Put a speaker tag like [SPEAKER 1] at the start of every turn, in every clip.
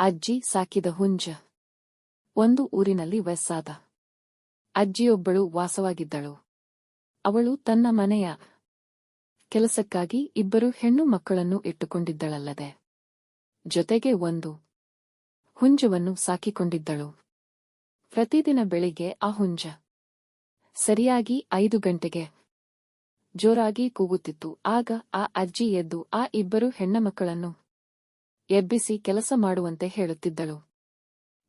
[SPEAKER 1] ಅಜ್ಜಿ ಸಾಕಿದ ಹುಂಜ. ಒಂದು ಊರಿನಲ್ಲಿ ವಯಸ್ಸಾದ. ಅಜ್ಜಿಯೊಬ್ಬಳು ವಾಸವಾಗಿದ್ದಳು. ಅವಳು ತನ್ನ ಮನೆಯ ಕೆಲಸಕ್ಕಾಗಿ ಇಬ್ಬರು ಹೆಣ್ಣು ಮಕ್ಕಳನ್ನು ಇಟ್ಟುಕೊಂಡಿದ್ದಳಲ್ಲದೆ. ಜೊತೆಗೆ ಒಂದು ಹುಂಜವನ್ನು ಸಾಕಿಕೊಂಡಿದ್ದಳು. ಪ್ರತಿದಿನ ಬೆಳಿಗ್ಗೆ ಆ ಹುಂಜ ಸರಿಯಾಗಿ ಐದು ಗಂಟೆಗೆ ಜೋರಾಗಿ ಕೂಗುತ್ತಿತ್ತು. ಆಗ ಆ ಅಜ್ಜಿ ಎದ್ದು ಆ ಇಬ್ಬರು ಹೆಣ್ಣಮಕ್ಕಳನ್ನು ಎಬ್ಬಿಸಿ ಕೆಲಸ ಮಾಡುವಂತೆ ಹೇಳುತ್ತಿದ್ದಳು.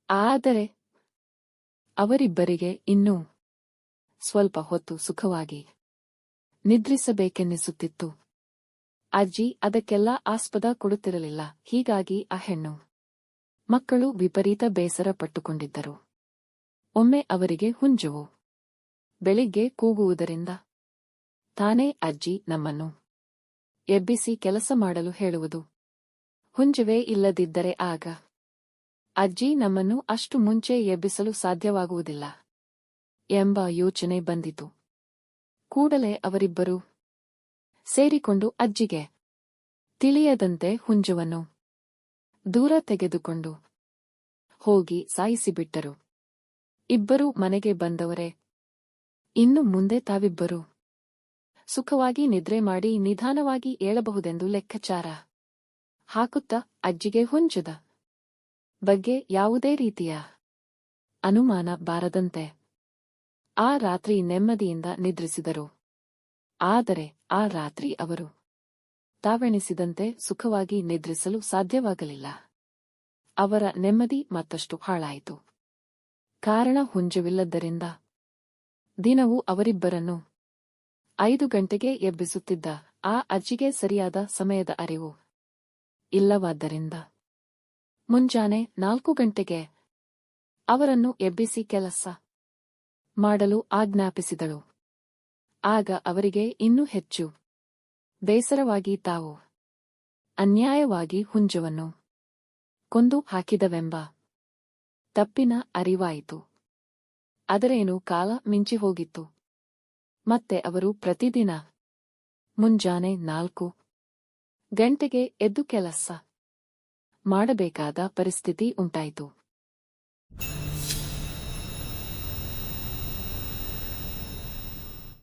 [SPEAKER 1] ಆದರೆ ಅವರಿಬ್ಬರಿಗೆ ಇನ್ನೂ ಸ್ವಲ್ಪ ಹೊತ್ತು ಸುಖವಾಗಿ ನಿದ್ರಿಸಬೇಕೆನ್ನಿಸುತ್ತಿತ್ತು. ಅಜ್ಜಿ ಅದಕ್ಕೆಲ್ಲ ಆಸ್ಪದ ಕೊಡುತ್ತಿರಲಿಲ್ಲ. ಹೀಗಾಗಿ ಆ ಹೆಣ್ಣು ಮಕ್ಕಳು ವಿಪರೀತ ಬೇಸರ ಪಟ್ಟುಕೊಂಡಿದ್ದರು. ಒಮ್ಮೆ ಅವರಿಗೆ ಹುಂಜುವು. ಬೆಳಿಗ್ಗೆ ಕೂಗುವುದರಿಂದ ತಾನೇ ಅಜ್ಜಿ ನಮ್ಮನ್ನು ಎಬ್ಬಿಸಿ ಕೆಲಸ ಮಾಡಲು ಹೇಳುವುದು ಹುಂಜವೇ ಇಲ್ಲದಿದ್ದರೆ ಆಗ? ಅಜ್ಜಿ ನಮ್ಮನ್ನು ಅಷ್ಟು ಮುಂಚೆ ಎಬ್ಬಿಸಲು ಸಾಧ್ಯವಾಗುವುದಿಲ್ಲ ಎಂಬ ಯೋಚನೆ ಬಂದಿತು. ಕೂಡಲೇ ಅವರಿಬ್ಬರು ಸೇರಿಕೊಂಡು ಅಜ್ಜಿಗೆ ತಿಳಿಯದಂತೆ ಹುಂಜವನ್ನು ದೂರ ತೆಗೆದುಕೊಂಡು ಹೋಗಿ ಸಾಯಿಸಿಬಿಟ್ಟರು. ಇಬ್ಬರೂ ಮನೆಗೆ ಬಂದವರೇ, ಇನ್ನು ಮುಂದೆ ತಾವಿಬ್ಬರು ಸುಖವಾಗಿ ನಿದ್ರೆ ಮಾಡಿ ನಿಧಾನವಾಗಿ ಏಳಬಹುದೆಂದು ಲೆಕ್ಕಾಚಾರ. ಹಾಕುತ್ತಾ ಅಜ್ಜಿಗೆ ಹುಂಜದ ಬಗ್ಗೆ ಯಾವುದೇ ರೀತಿಯ ಅನುಮಾನ ಬಾರದಂತೆ ಆ ರಾತ್ರಿ ನೆಮ್ಮದಿಯಿಂದ ನಿದ್ರಿಸಿದರು. ಆದರೆ ಆ ರಾತ್ರಿ ಅವರು ತಾವೆಣಿಸಿದಂತೆ ಸುಖವಾಗಿ ನಿದ್ರಿಸಲು ಸಾಧ್ಯವಾಗಲಿಲ್ಲ. ಅವರ ನೆಮ್ಮದಿ ಮತ್ತಷ್ಟು ಹಾಳಾಯಿತು. ಕಾರಣ ಹುಂಜವಿಲ್ಲದ್ದರಿಂದ ದಿನವೂ ಅವರಿಬ್ಬರನ್ನು ಐದು ಗಂಟೆಗೆ ಎಬ್ಬಿಸುತ್ತಿದ್ದ ಆ ಅಜ್ಜಿಗೆ ಸರಿಯಾದ ಸಮಯದ ಅರಿವು ಇಲ್ಲವಾದ್ದರಿಂದ. ಮುಂಜಾನೆ ನಾಲ್ಕು ಗಂಟೆಗೆ ಅವರನ್ನು ಎಬ್ಬಿಸಿ ಕೆಲಸ ಮಾಡಲು ಆಜ್ಞಾಪಿಸಿದಳು. ಆಗ ಅವರಿಗೆ ಇನ್ನೂ ಹೆಚ್ಚು ಬೇಸರವಾಗಿ ತಾವು ಅನ್ಯಾಯವಾಗಿ ಹುಂಜವನ್ನು ಕೊಂದು ಹಾಕಿದವೆಂಬ ತಪ್ಪಿನ ಅರಿವಾಯಿತು. ಅದರೇನು ಕಾಲ ಮಿಂಚಿ ಹೋಗಿತ್ತು ಮತ್ತೆ ಅವರು ಪ್ರತಿದಿನ ಮುಂಜಾನೆ ನಾಲ್ಕು ಗಂಟೆಗೆ ಎದ್ದು ಕೆಲಸ ಮಾಡಬೇಕಾದ ಪರಿಸ್ಥಿತಿ ಉಂಟಾಯಿತು.